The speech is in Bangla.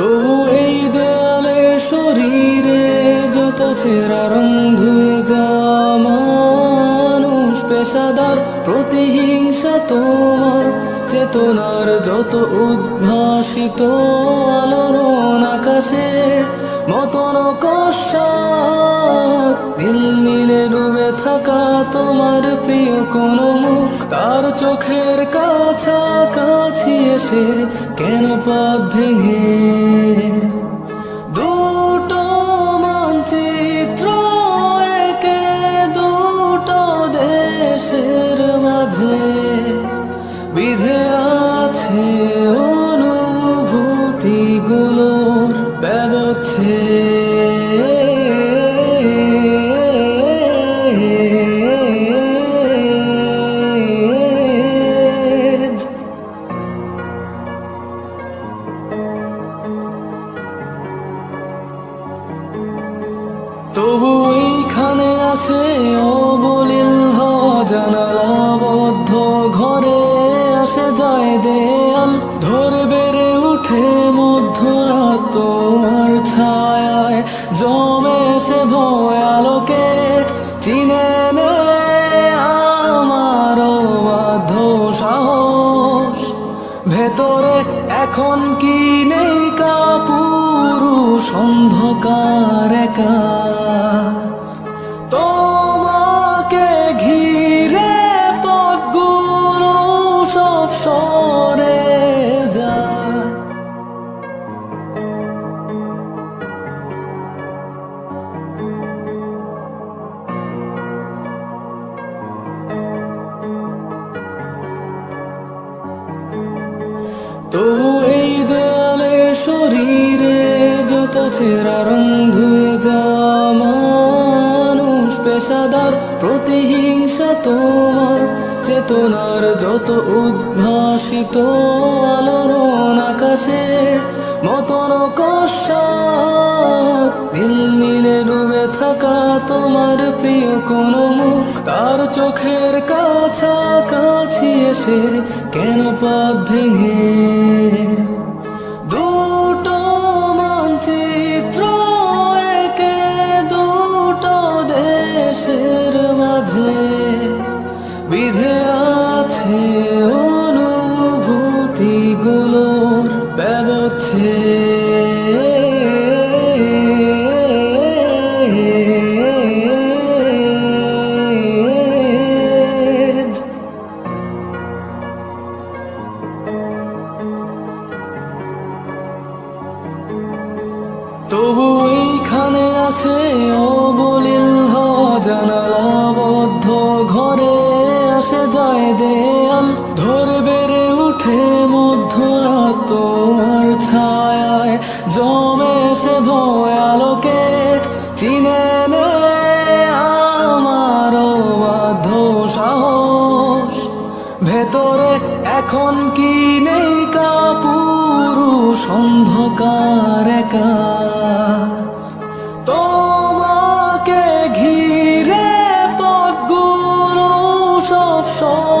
তবু এই দেয়ালে শরীরে যত ছেঁড়া রং ধুয়ে যাওয়া মানুষ পেশাদার প্রতিহিংসা তোমার। চেতনার যত উদ্ভাসিত আলোড়ন আকাশের মতন কষাত নীল ডুবে থাকা তোমার প্রিয় কোন মুখ। তার চোখের কাছাকাছি এসে কেন পথ ভেঙে? দুটো মানচিত্র একে দুটো দেশের মাঝে বিধে আছে তবু এইখানে আছে অবলীল হওয়া, জানালা বদ্ধ ঘরে আসে যায় দেয়াল। ধরে বেড়ে উঠে মধ্যরাত তোমার ছায়ায় ভেতরে এখন কি নেই কাপুরুষ অন্ধকার একা। তবু এই দেয়ালে শরীরে যত ছেঁড়া রং ধুয়ে যাওয়া মানুষ পেশাদার প্রতিহিংসা তোমার। চেতনার যত উদ্ভাসিত আলোড়ন আকাশের কোন মুখ তার চোখের কাছাকাছি এসে কেন পথ ভেঙে? দুটো মানচিত্র একে দুটো দেশের মাঝে, বিধে তবু এইখানে আছে অবলীল হওয়া জানালাবদ্ধ ঘরে আসে যায় দেয়াল। ধরে বেড়ে উঠে মধ্যরাত তোমার ছায়ায়, জমে সে ভয় আলোকে। চিনে নে আমার বাধ্য সাহস। ভেতরে এখন কি নেই কাপুরুষ অন্ধকার একা। তোমাকে ঘিরে পথগুলো সব সব